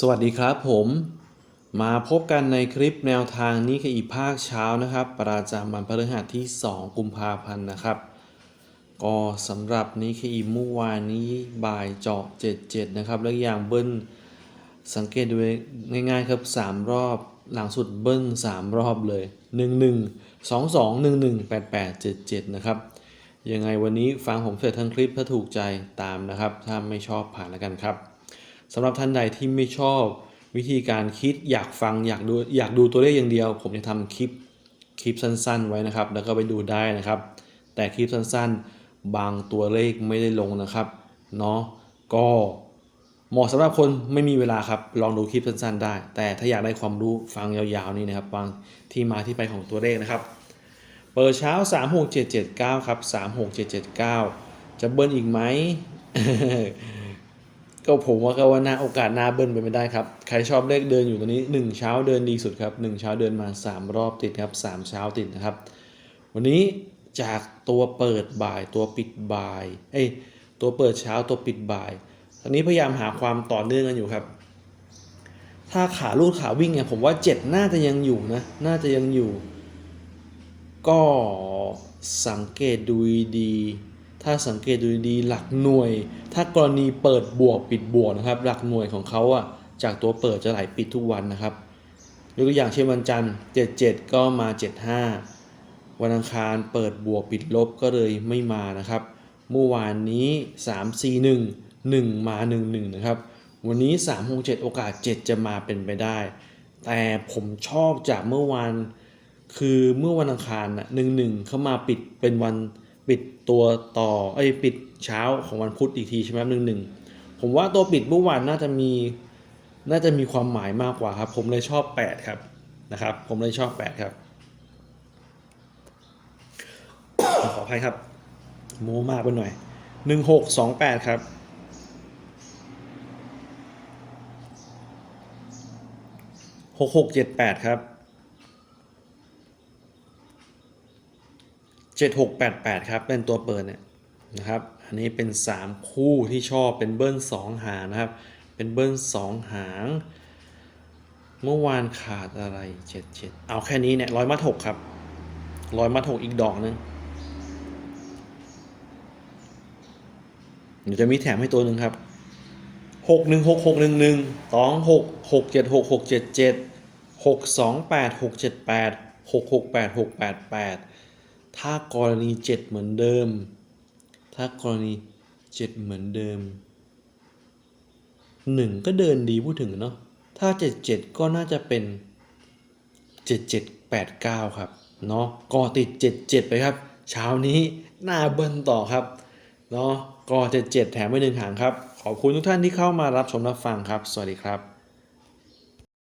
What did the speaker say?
สวัสดีครับผมมาพบกันในคลิปแนวทางนี้คืออีกภาคเช้านะครับ ประจำวันพฤหัสที่ 2 กุมภาพันธ์นะครับ ก็สำหรับนี้คืออีเมื่อวานนี้บ่ายเจาะ77 นะครับ แล้วอย่างเบิ้ลสังเกตดูง่ายๆครับ 3 รอบหลังสุดเบิ้ล3 รอบเลย 11 22 11 88 77 นะครับ ยังไงวันนี้ฟังผมเสร็จทั้งคลิปถ้าถูกใจตามนะครับ ถ้าไม่ชอบผ่านแล้วกันครับ สำหรับท่านใดที่ไม่ชอบวิธีการคิดอยากฟังอยากดูอยากดูตัวเลขอย่างเดียว ผมจะทำคลิปคลิปสั้น ๆ ไว้นะครับ แล้วก็ไปดูได้นะครับ แต่คลิปสั้นๆ บางตัวเลขไม่ได้ลงนะครับเนาะก็เหมาะสำหรับคนไม่มีเวลาครับ ลองดูคลิปสั้นๆได้ แต่ถ้าอยากได้ความรู้ฟังยาวๆนี่นะครับฟังที่มาที่ไปของตัวเลขนะครับ เปิดเช้า 36779 ครับ 36779 จะเบิ้ลอีกไหม ก็ผมว่าก็ว่าน่าโอกาสหน้าเบิ้ลไปไม่ได้ครับ ใครชอบเลขเดินอยู่ตรงนี้ 1 เช้าเดินดีสุดครับ 1 เช้าเดินมา 3 รอบติดครับ 3 เช้าติดนะครับ วันนี้จากตัวเปิดบ่ายตัวปิดบ่ายเอ้ยตัวเปิดเช้าตัวปิดบ่ายตอนนี้พยายามหาความต่อเนื่องกันอยู่ครับ ถ้าขาลูดขาวิ่งเนี่ยผมว่า 7 น่าจะยังอยู่นะ น่าจะยังอยู่ ก็สังเกตดูดี ถ้าสังเกตดูดีหลักหน่วย ถ้ากรณีเปิดบวกปิดบวกนะครับ หลักหน่วยของเขาอะจากตัวเปิดจะไหลปิดทุกวันนะครับยกตัวอย่างเช่นวันจันทร์ 77 ก็มา 75 วันอังคารเปิดบวกปิดลบก็เลยไม่มานะครับ เมื่อวานนี้ 3 4 1 1 มา 1 1 นะครับ วันนี้ 3 6 7 โอกาส 7 จะมาเป็นไปได้ แต่ผมชอบจากเมื่อวาน คือเมื่อวันอังคารนะหนึ่งหนึ่งเข้ามาปิดเป็นวัน ปิดตัวต่อเอ้ปิดเช้าของวันพุธอีกทีใช่ไหมหนึ่งหนึ่งผมว่าตัวปิดเมื่อวานน่าจะมีน่าจะมีความหมายมากกว่าครับ ผมเลยชอบ 8 ครับนะครับ ผมเลยชอบ 8 ครับขออภัยครับ โมมากไปหน่อย 1628 ครับ 6678 ครับ 7688 ครับ เป็นตัวเปิดเนี่ยนะครับ อันนี้เป็น 3 คู่ที่ชอบเป็นเบิ้ล2 หางนะครับ เป็นเบิ้ล2 หาง เมื่อวานขาดอะไร 77 เอาแค่นี้เนี่ยร้อยมัดหกครับร้อยมัดหกอีกดอกนึงเดี๋ยวจะมีแถมให้ตัวหนึ่งครับหกหนึ่งหกหกหนึ่งหนึ่งสองหกหกเจ็ดหกหกเจ็ดเจ็ดหกสองแปดหกเจ็ดแปดหกหกแปดหกแปดแปด ถ้ากรณีเจ็ดเหมือนเดิม ถ้ากรณีเจ็ดเหมือนเดิมหนึ่งก็เดินดีพูดถึงเนาะ ถ้าเจ็ดเจ็ดก็น่าจะเป็นเจ็ดเจ็ดแปดเก้าครับ เนาะก็ติดเจ็ดเจ็ดไปครับ เช้านี้หน้าเบิ้ลต่อครับ เนาะก็77แถมไปหนึ่งหางครับ ขอบคุณทุกท่านที่เข้ามารับชมรับฟังครับ สวัสดีครับ